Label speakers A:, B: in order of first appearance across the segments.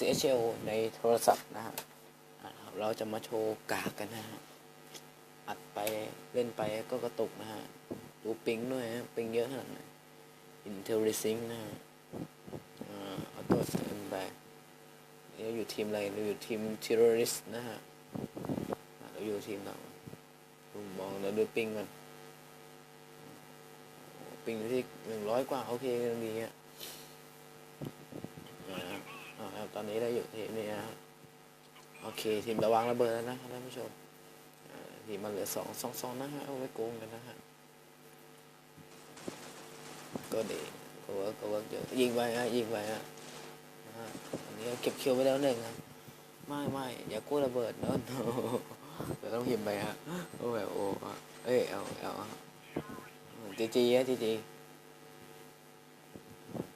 A: CHL ในโทรศัพท์นะฮะอ่าครับเราจะมาโชว์กากกันนะฮะ อัดไปเล่นไปก็กระตุกนะฮะ ดูปิงด้วยฮะ ปิงเยอะขนาดไหน Interesting นะฮะอ่าเอาตัวเอ็นไปเราอยู่ทีมอะไรเราอยู่ทีม terrorist นะฮะ เราอยู่ทีมเราผมมองเราดูปิงกัน ปิงที่หนึ่งร้อยกว่า โอเคกำลังดีอะนะครับ ครับ ตอนนี้เราอยู่ทีมนี้นะโอเค ทีมระวังระเบิดแล้วนะครับท่านผู้ชมทีมมันเหลือสองสองสองนะฮะเอาไว้โกงกันนะฮะก็ดีก็เวิร์กก็เวิร์กเยอะยิงไปฮะยิงไปฮะอันนี้เก็บคิวไปแล้วหนึ่งครับไม่ไม่อย่ากู้ระเบิดเนอะเดี๋ยวต้องพิมพ์ไปฮะโอ้แบบโอ้ะเอ้ยเอาเอาจีจีฮะจีจี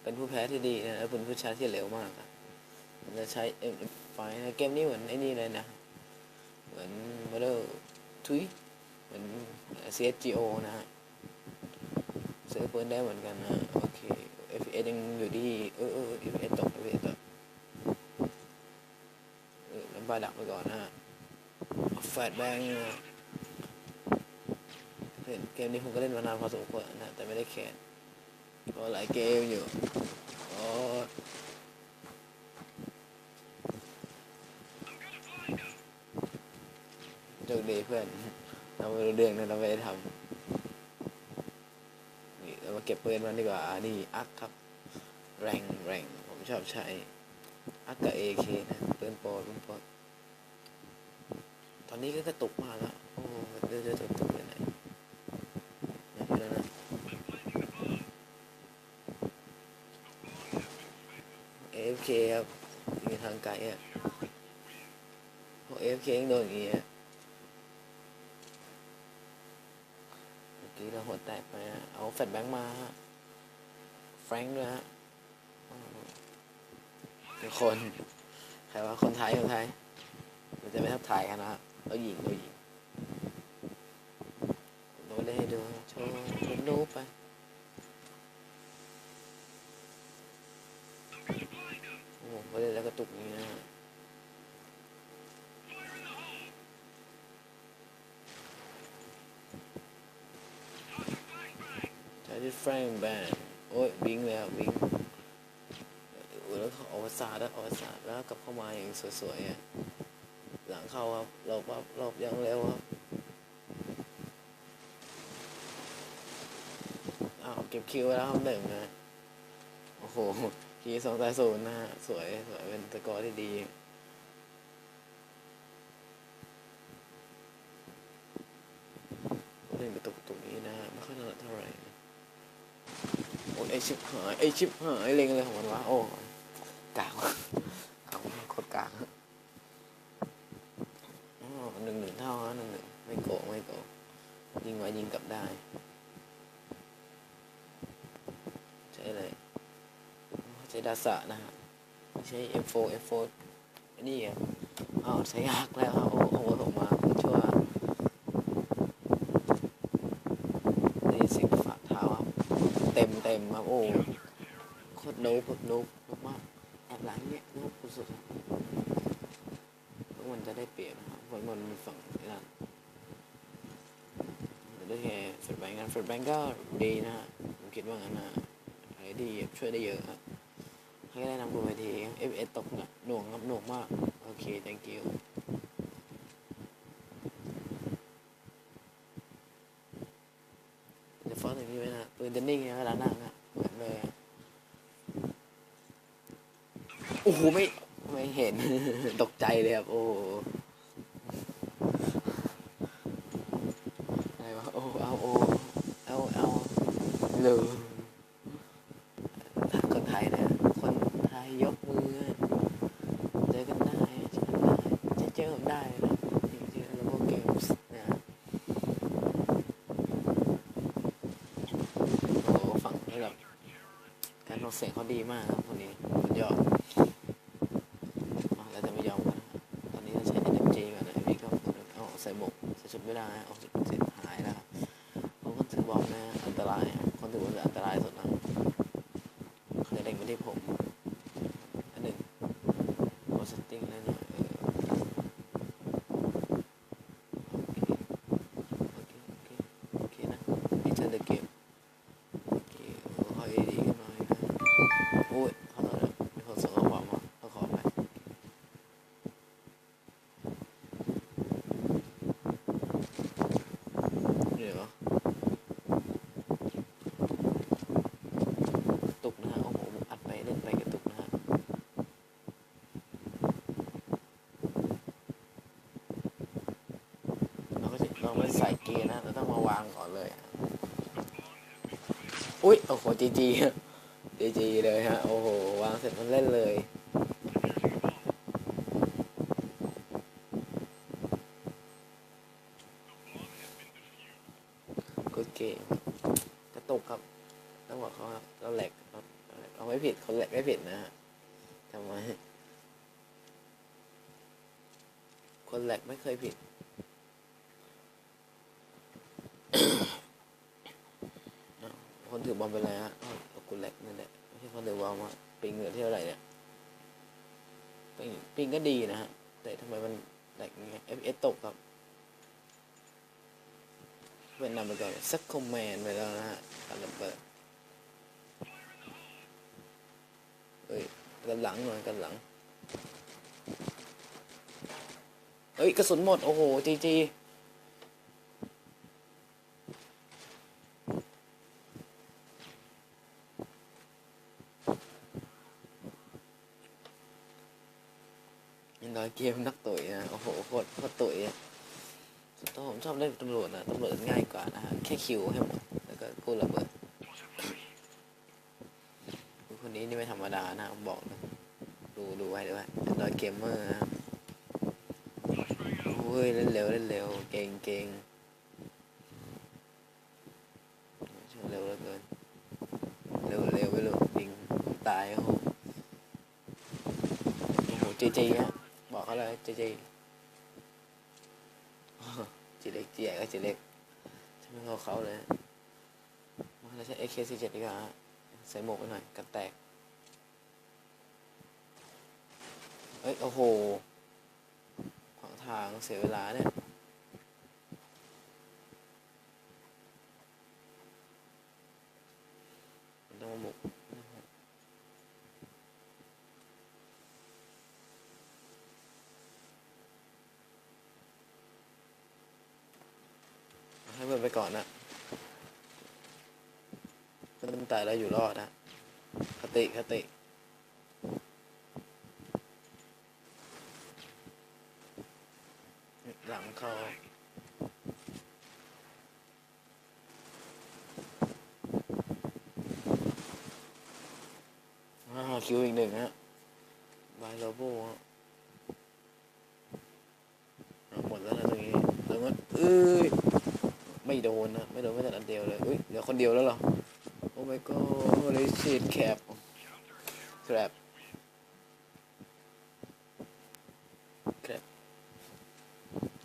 A: เป็นผู้แพ้ที่ดีนะเป็นผู้ชายที่เร็วมาก มันจะใช้เอ็มไฟเกมนี้เหมือนไอ้นี่เลยนะ เหมือนโมเดลทุยเหมือน CSGO นะฮะซื้อปืนได้เหมือนกันนะ โอเค FPS ยังอยู่ที่ เออเออ FPS ตก FPS ตกเออน้ำปลาดักไปก่อนนะฮะแฟดแบงเล่นเกมนี้ผมก็เล่นมานานพอสมควรนะ แต่ไม่ได้แข่งก็หลายเกมอยู่โอ้ โชคดีเพื่อนเราไม่รู้เรื่องนะเราไม่ได้ทำนี่เรามาเก็บปืนมันดีกว่าอ่านี่อักครับ แรงแรงผมชอบใช้อักกับเอเคนะปืนโปรปืนโปรตอนนี้ก็กระตุกมากแล้วโอ้เดี๋ยวจะกระตุกไปไหนนะพี่นะเอฟเคครับยิงทางไกลอะพวกเอฟเคยังโดนอย่างงี้อะ เมื่อกี้เราหัวแตกไปฮะเอา แฟดแบงค์มาฮะแฟรงค์ด้วยฮะทุกคน ใครว่าคนไทยคนไทยมันจะไม่ทักทายกันนะฮะเราหญิงเราหญิงโดนได้ดูโชว์เป็นรูปไปโอ้โหไม่ได้แล้วกระตุกอย่างนี้นะฮะใช้ ที่แฟรงแบนโอ้ยบิงเลยครับบิงอ้ยแล้วเขาอวสานแล้วอวสานแล้วกลับเข้ามาอย่างสวยๆอะหลังเข้าครับหลบครับหลบยังเร็วครับอ้าวเก็บคิวไว้แล้วครับหนึ่งนะโอ้โหคีสองต่อศูนย์นะฮะสวยสวยเป็นสกอร์ที่ดี เล่นกระตุกตรงนี้นะฮะไม่ค่อยถนัดเท่าไหร่โอ้ยไอ ชิบหายไอชิบหายเลงอะไรองมันวะโอ้กากว่ะกาโคตรกากฮะหนึ่งหนึ่งเท่าฮะหนึ่งหนึ่งไม่โกงไม่โกงยิงไว้ยิงกลับได้ ใช่เลยใช้ดาสะนะฮะใช้ F4 F4 อันนี้อะอ้าวใช้ฮักแล้วครับโอ้โหส่งมาชั่ว ได้ยินเสียงฝ่าเท้าครับเต็ มเต็มครับโอ้โคตรโนบแบบโนบมากแอบหลังเนี่ยโนบสุดๆครับพวกมันจะได้เปรียบนะครับมันมีฝั่งนี้นะได้แค่เฟดแบงก์กันเฟดแบงก์ก็ดีนะฮะผมคิดว่างั้นนะอะไรดีช่วยได้เยอะครับให้ได้นำบนเวทีเอฟเอตกหนักหน่วงครับหน่วงมาก โอเค thank you จะฟ้อนอย่างนี้ไหมนะปืนจะนิ่งนะเวลานั่งอะเหมือนเลยอะโอ้โห ไม่เห็น ตกใจเลยครับ โอ้อะไรวะโอ้เอาโอ้เอาเอาเลยคนไทยนะคนไทยยกมือเจอกันได้เจอกันได้จะเจอผมได้นะจริงๆแล้วพวกเกมส์นะ โอ้โหฝั่งนี้แบบการทำเสียงเขาดีมากครับคนนี้สุดยอดอะเราจะไม่ยอมกันนะครับตอนนี้เราใช้ NMG ก่อนนะพี่ก็เอาใส่หมวกใส่ชุดไม่ได้เอาชุดเสร็จหายแล้วครับผมก็ถือบอลนะอันตรายคนถือบอลอันตรายสุดนะ เป็นสายเกย์นะเราต้องมาวางก่อนเลยอุ้ยโอ้โหจีจีจีจีเลยฮะโอ้โหวางเสร็จมันเล่นเลยกูเกมกระตุกครับต้องบอกเขาครับเราแหลกเราเราไม่ผิดคนแหลกไม่ผิดนะฮะทำไมคนแหลกไม่เคยผิด อ้าวคนถื อบอลไปเลยฮะอ้าวกูแลกนั่นแหละไม่ใช่คนถือบอลมาปิงเหลือเท่าไหร่เนี่ยปิงปิงก็ดีนะฮะ แต่ทำไมมันแหลกเงี้ย FPS ตกครับเวียดนามไปก่อนสักคอมแมนไปแล้วนะฮะการระเบิดเอ้ยกันหลังหน่อยกันหลังเอ้ยกระสุนหมด โอ้โหจีจียินดอย เกมนักตุ๋ยนะ โอ้โหโคตรโคตรตุ๋ยอะส่วนตัวผมชอบเล่นตำรวจนะตำรวจง่ายกว่านะฮะ แค่คิวให้หมด แล้วก็กู้ระเบิด คนนี้นี่ไม่ธรรมดานะผมบอกนะดูดูไว้ด้วยดอยเกมเมอร์นะครับโอ้ย เล่นเร็ว เล่นเร็ว เก่งเก่งช่างเร็วเหลือเกินเร็วเร็วไปเลยยิงตายโอ้โหโอ้โหจีจีฮะบอกเขาเลยจีจี จีเล็กจีใหญ่ก็จีเล็กใช่ไหมเขาเขาเลยมาเล้วใช้ AK47 ดีกว่าฮะใส่หมวกไปหน่อยกันแตกเอ้ย โอ้โห ขวางทางเสียเวลาเนี่ย มันต้องมาบุกให้เพื่อนไปก่อนนะเพื่อน ตายแล้วอยู่รอดนะคติคติหลังเขาอ่าคิวอีกหนึ่งฮะบายโลโบฮะหมดแล้วนะตรงนี้แล้วก็เอ้ยไม่โดนนะ ไม่โดนไม่แต่อันเดียวเลยเอ้ยเหลือคนเดียวแล้วเหรอ my god holy shit cap crap crap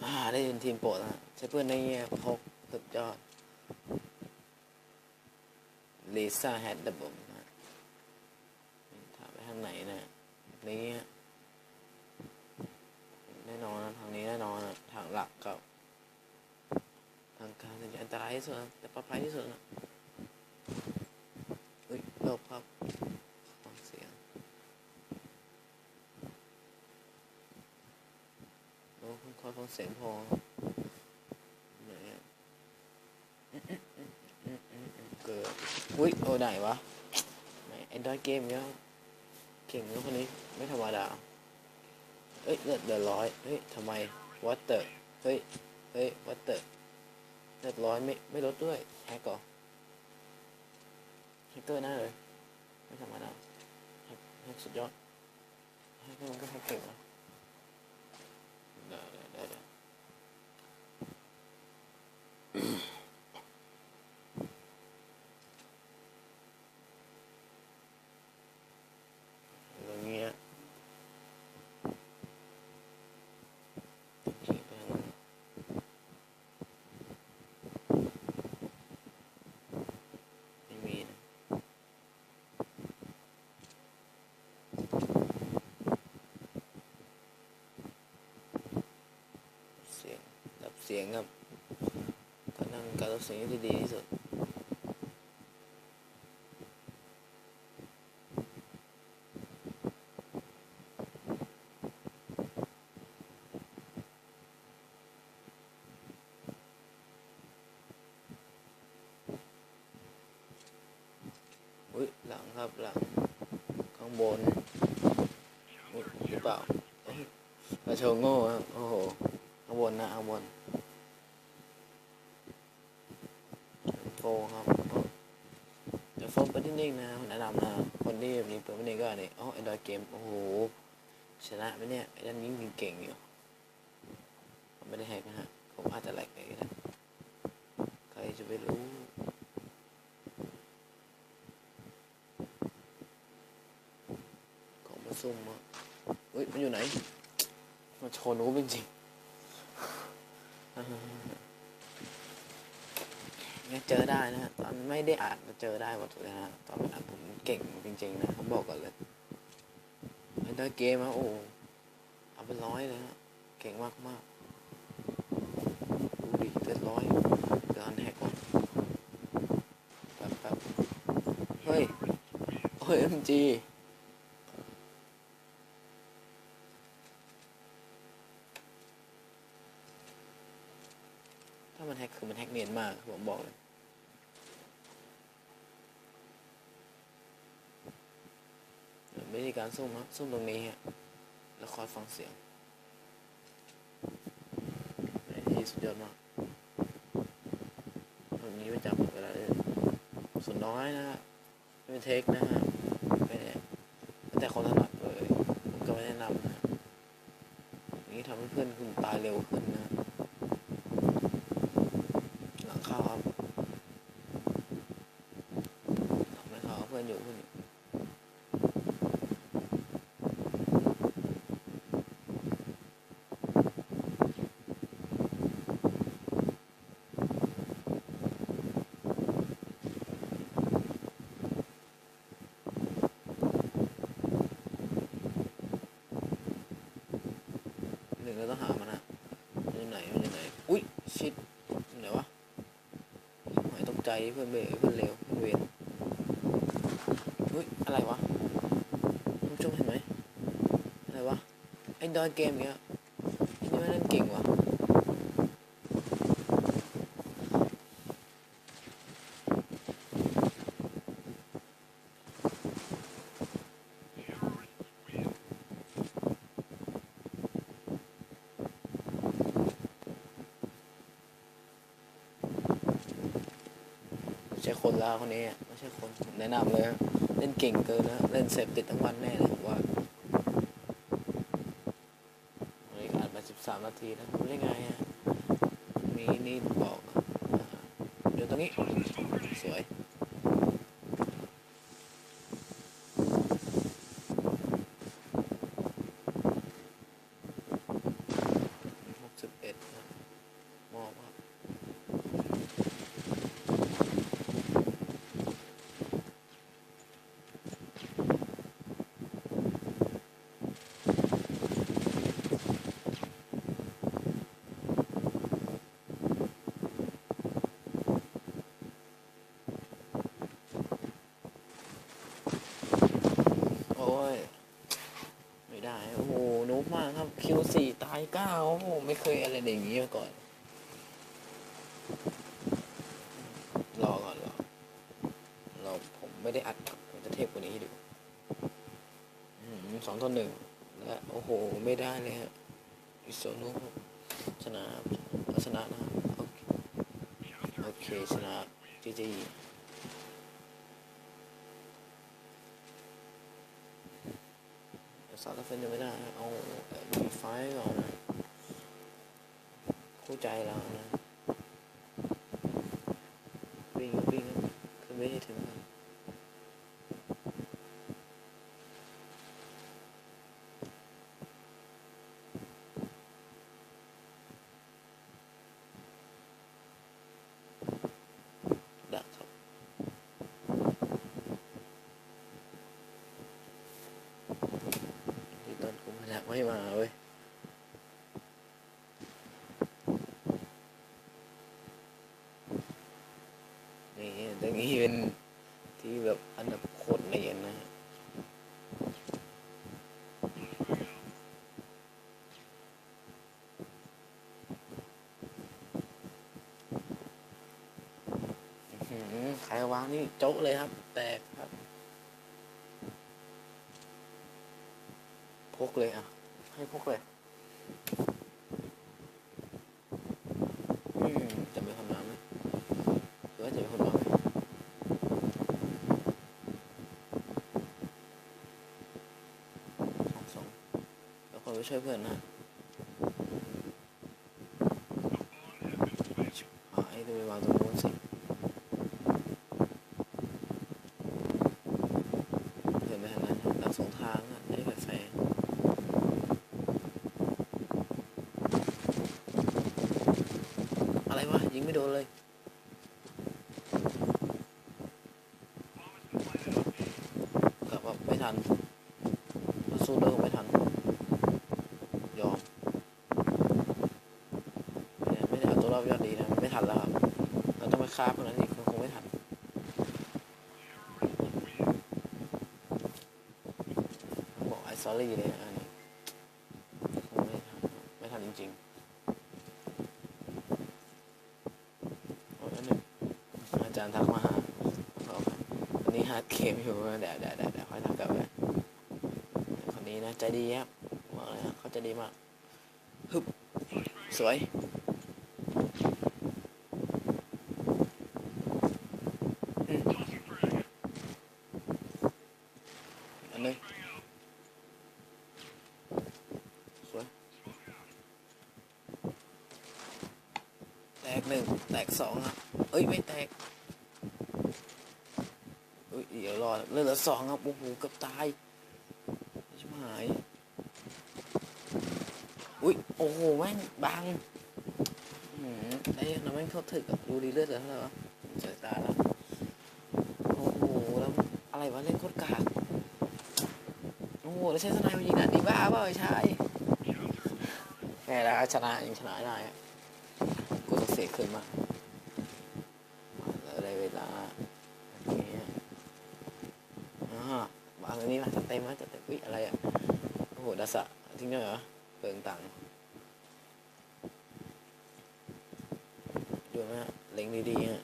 A: อ่าได้เป็นทีมโปรดนะใช้เพื่อนในแง่พกสุดยอดลิซ่าแฮดดับเบิลนะถามไปทางไหนนะนี้แน่นอนนะทางนี้แน่นอนนะทางหลักกับทางกลางจะอันตรายที่สุดนะแต่ปลอดภัยที่สุดนะ เฮ้ยหลบครับฟังเสียงโอ้คุณคอยฟังเสียงพอไหนเกิดอุ้ยโอ้ไหนวะไหนไอ้ดอยเกมเนี่ยเก่งนะคนนี้ไม่ธรรมดาเอ้ยเลือดเดือดร้อยเฮ้ยทำไมวัตเตอร์เฮ้ยเฮ้ยวัตเตอร์เลือดร้อยไม่ไม่ลดด้วยแฮกก่อ แฮกเกอร์หน้าเลย ไม่ธรรมดาแฮกแฮกสุดยอดแฮกเกอร์มันก็แฮกเก่งนะ ได้ได้ได้ได้ตรงนี้ฮะขี่ไปทางนั้นไม่มีนะเสียงดับเสียงครับการนั่งการรับเสียงที่ดีที่สุดอุ้ยหลังครับหลังข้างบนหรือเปล่าเอ้ยกระโชงโง่ครับ โอ้โหข้างบนนะข้างบน โกงครับ เดี๋ยวโฟมไปนิ่งๆนะแนะนำนะคนที่มีเปิดไม่นิ่งก็นี่อ๋อ Android เกม โอ้โห ชนะไหมเนี่ย ไอ้ด้านนี้ยิงเก่งอยู่ผมไม่ได้แฮกนะฮะ ผมอาจจะแหลกไปก็ได้ใครจะไปรู้ของมาซุ่มอะเฮ้ย มันอยู่ไหนมาชนนูบจริงๆ เนี่ยเจอได้นะฮะตอนไม่ได้อ่านก็เจอได้หมดเลยนะฮะตอนอ่านผมเก่งจริงๆนะผมบอกก่อนเลยไอ้ได้เกมอะโอ้เอาเป็นร้อยเลยฮะเก่งมากมากดูดิเป็นร้อยการแฮกว่ะแป๊บแป๊บเฮ้ยเฮ้ยเอ็มจี มันแฮกคือมันแฮกเนียนมากผมบอกเลยวิธีการซุ่มฮะซุ่มตรงนี้ฮะแล้วคอยฟังเสียงไอ้ที่สุดยอดมากตรงนี้ไม่จำเวลาเลยส่วนน้อยนะฮะไม่เป็นเทคนะฮะไม่ได้แต่คนถนัดเลยผมก็ไม่แนะนำนะฮะอย่างนี้ทำให้เพื่อนคุณตายเร็วขึ้นนะฮะ หลังเข้าครับหลังไม่เข้าเพื่อนอยู่เพื่อนอยู่หนึ่งเราต้องหามันนะมันอยู่ไหนมันอยู่ไหน อุ้ยชิดอยู่ไหนวะ หายตกใจเพื่อนเบรเพื่อนเร็วเพื่อนเวรเฮ้ย อะไรวะคุณผู้ชมเห็นไหมอะไรวะ ไอ้ดอยเกมเนี้ยไอ้นี่มันเล่นเก่งว่ะไม่ใช่คนแล้วคนนี้ไม่ใช่คนแนะนำเลยฮะเล่นเก่งเกินนะเล่นเสพติดทั้งวันแน่เลยผมว่าวันนี้ก็อัดมาสิบสามนาทีแล้วรู้ได้ไงอะมีนี่บอกเดี๋ยวตรงนี้สวย หกสิบเอ็ดนะมอบครับ โอ้ย ไม่ได้ โอ้โหนุบมากครับ คิ วสี่ตายเก้าโอ้โหไม่เคยอะไรอย่างนี้มาก่อน รอก่อนรอเราผมไม่ได้อัดผมจะเทปกว่านี้ให้ดูอืมสองต่อหนึ่งและโอ้โห ไม่ได้เลยฮะอิโซโนชนะชนะนะโอเคโอเคชนะจีจีสารเฟนยังไม่ได้ เอามีไฟก่อน นะคู่ใจเรานะวิ่งวิ่งคือไม่ให้ถึงครับดักครับที่ต้นกูมาจากไม่มาเว้ย นี่ตรงนี้เป็นที่แบบอันดับโคตรเนียนนะฮะอื้อหือใครวางนี่โจ๊กเลยครับ แตกครับ พกเลยอะ ให้พกเลย อืมจะมีคนมาไหมหรือว่าจะมีคนมา ไปช่วยเพื่อนนะหายตัวไปวางตรงนู้นสิเดินไปทางนั้นทางสองทางอะไม่ได้เปิดไฟอะไรวะ ยิงไม่โดนเลย กลับว่าไม่ทันสู้เลิกไม่ทัน ยอม ไม่ได้ไม่ได้เอาตัวรอบยอดดีนะไม่ทันแล้วครับเราต้องไปคาบคนนั้นอีกมันคงไม่ทันบอกไอ้ซอรี่เลยอันนี้คงไม่ทันไม่ทันจริงๆโอ้ยอันหนึ่งอาจารย์ทักมาหาบอกวันนี้ฮาร์ดเกมอยู่เดี๋ยวเดี๋ยวเดี๋ยวเดี๋ยวค่อยทักกลับไปคนนี้นะใจดีครับบอกเลยนะเขาใจดีมากฮึบสวย อืมอันหนึงสวย แต กหนึ่งแตกสองอะเอ้ย ไม่แตกเอ้ยเดี๋ยวรอเลือดเหลือสองครับโอ้โหเกือบตายชิบหาย อุ้ย โอ้โห แม่งบังอืมไอ้น้ำแม่งโทษถึกอะดูดีเลือดเหลือเท่าไหร่วะเสียตาแล้ว โอ้โห แล้วอะไรวะเล่นโคตรกาก โอ้โห แล้วใช้สไนเปอร์ยิงอะดีบ้าเปล่าไอ้ชายแค่แล้วชนะยังชนะได้ เสียขึ้นมาแล้วได้เวลาอย่างเงี้ยอ่าบางอันนี้มาจัดเต็มมาจัดเต็มอุ้ยอะไรอะโอ้โหดัสะทิ้งได้เหรอเปลืองตังค์ดูนะเล็งดีๆฮะ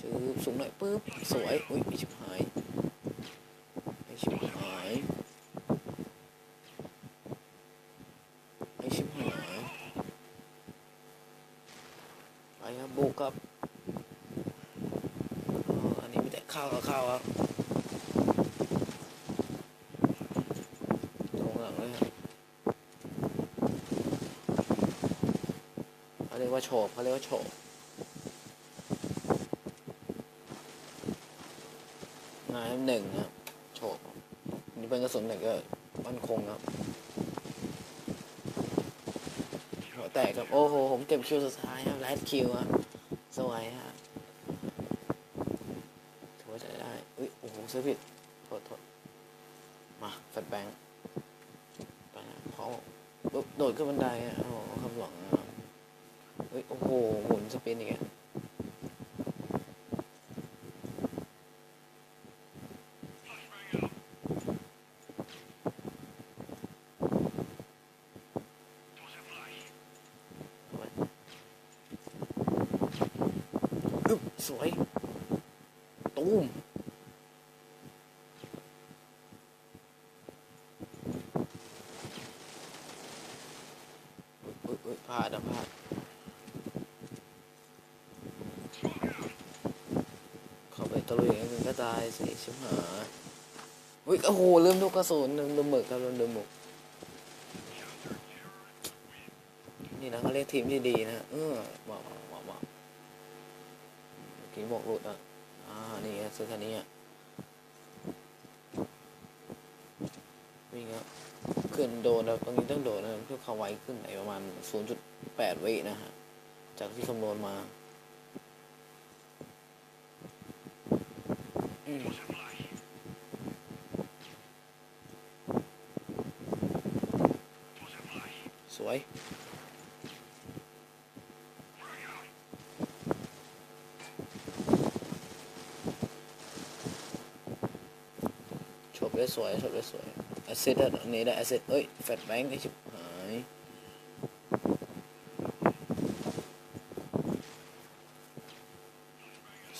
A: ชื่อสูงหน่อยปุ๊บสวย อุ้ยไอชิบหายไอชิบหายไอชิบหายไปครับบุกครับอ๋ออันนี้มีแต่ ข้าวกับข้าวครับตรงหลังเลยครับเขาเรียกว่าโฉบเขาเรียกว่าโฉบนายหนึ่งครับโฉบนี่เป็นกระสุนหนึ่งก็มั่นคงครับหัวแตกครับ โอ้โห ผมเก็บคิวสุดท้ายครับไลฟ์คิวครับสวยฮะถือว่าใช้ได้ อุ้ยโอ้โหซื้อผิดโทษโทษมาแฟดแบงค์ไปนะพร้อมโดดขึ้นบันไดอะโอ้โหคำหวังนะครับเฮ้ยโอ้โหหมุนสปินอีกอะ อึ๊บสวย ตูมอุ้ยอุ้ยพลาดนะพลาดเข้าไปตะลุยกันก็ตายสิชิบหายอุ้ยโอ้โหลืมลูกกระสุนลืมลืมหมึกครับลืมลืมหมึกนี่นะเขาเรียกทีมที่ดีนะเออเหมาะเหมาะเหมาะเมื่อกี้บอกหลุดอะอ่านี่ไงซื้อคันนี้อะวิ่งอะขึ้นโดนแล้วตรงนี้ต้องโดนนะเพื่อเขาไวขึ้นไหนประมาณ 0.8 วินะฮะจากที่คำนวณมา อืมสวยฉบได้สวยฉบได้สวยแอสเซทอันนี้ได้แอสเซทเอ้ย แฟตแบงค์ไอ้ชิบหาย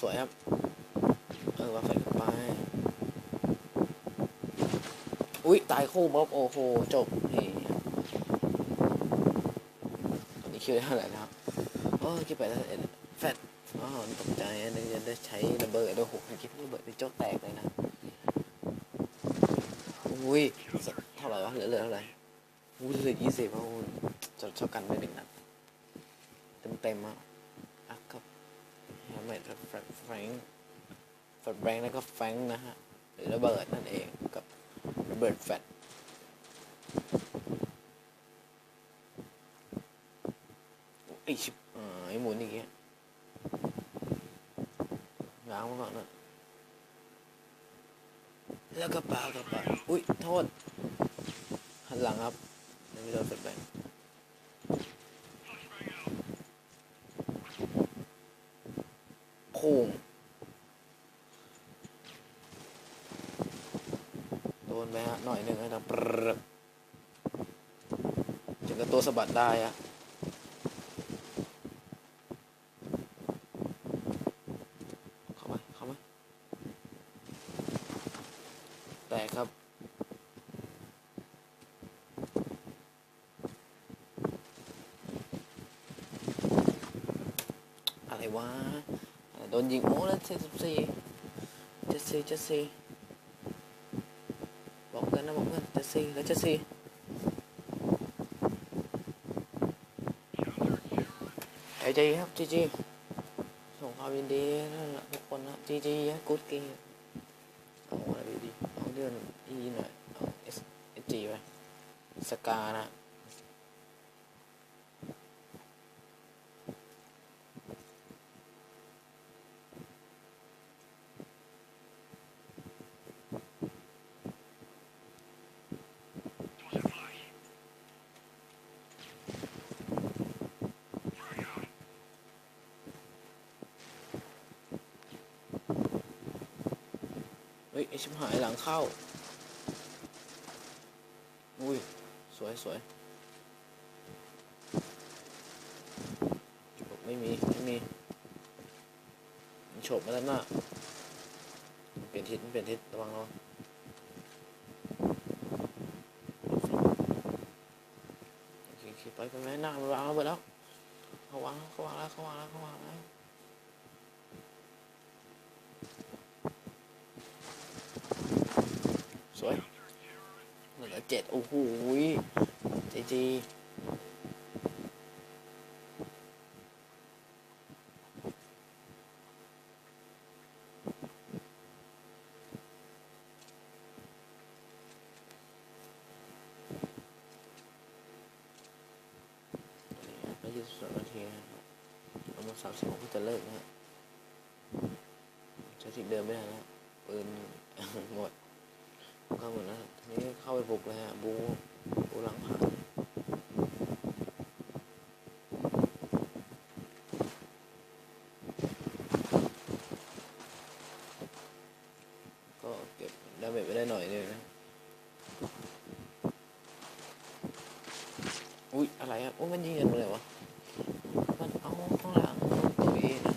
A: สวยครับ เออว่าแฟตขึ้นไป อุ้ยตายคู่บ๊อบโอ้โห จบนี่ตอนนี้คิวได้เท่าไหร่นะครับโอ้คิดไปแล้วเอ็ดแฟตอ๋อตกใจอันนึงจะได้ใช้ระเบิดด้วยโหคิดว่าระเบิดนี่โจ๊กแตกเลยนะ อุ้ย เท่าไหร่วะ เหลือเหลือเท่าไหร่วูเหลือยี่สิบเพราะว่าจอกันไปหนึ่งนัดเต็มเต็มอะอะครับแฮมเมดแฟรงแฟรงแฟดแบงค์แล้วก็แฟงนะฮะ หรือระเบิดนั่นเองกับระเบิดแฟดไอชิบอ่าไอหมุนอีกแล้วง้างมาก่อนนะแล้วก็ปาก็ปาอุ้ยโทษหันหลังครับไม่โดนแฟดแบงค์โค้งโดนไปฮะหน่อยหนึ่งให้ดังปรึกถึงกับตัว สะบัดได้อะเข้าไปเข้าไปแตกครับ อะไรวะ โดนยิงโอ้แล้วเจ็ดสิบสี่เจ็ดสี่เจ็ดสี่บอกกันนะบอกกันเจ็ดสี่แล้วเจ็ดสี่ จีครับจีจีส่งความยินดีนั่นแหละทุกคนนะจีจีกูดเกมเอาอะไรดีเอาเดือนอีหน่อยเอาเอสจีไปสกานะ หายหลังเข้า อุ้ย สวยสวยไม่มี ไม่มี มันโฉบมาแล้วน่ะเปลี่ยนทิศเปลี่ยนทิศระวังระวังไปไปไปหน้ามันวางระเบิดแล้วเขาวางเขาวางแล้วเขาวางแล้วเขาวางแล้ว สวยเหลือเจ็ดโอ้โหจีจีไม่ยี่สิบสองนาทีนะครับเอามาสามสิบหกก็จะเลิกนะฮะใช้สิทิศเดิมไม่ได้แล้วปืนหมด เข้าหมดแล้วทีนี้เข้าไปบุกเลยฮะบูบูหลังผ่านก็เก็บดาเมจไปได้หน่อยนึงนะอุ้ยอะไรอะโอ้มันยิงกันมดเลยวะมันเอาข้างหลังตัวเองนะ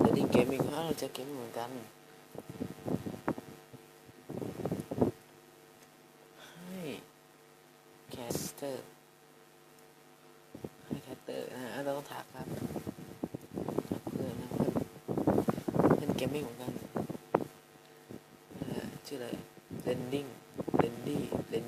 A: แล้วดีเกมอีกฮะเราจะเกมเหมือนกัน ให้แคสเตอร์ ให้แคส เตอร์นะฮะเราต้องถักครับเพื่อนนะเพื่อนเล่นเกมมิ่งเหมือนกันชื่ออะไรเลนดิ้งเลนดี้เลน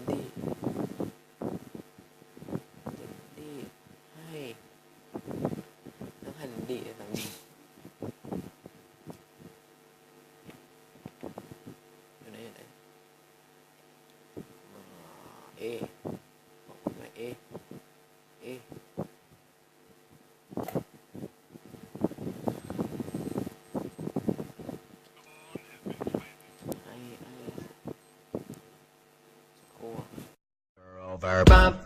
B: Bye.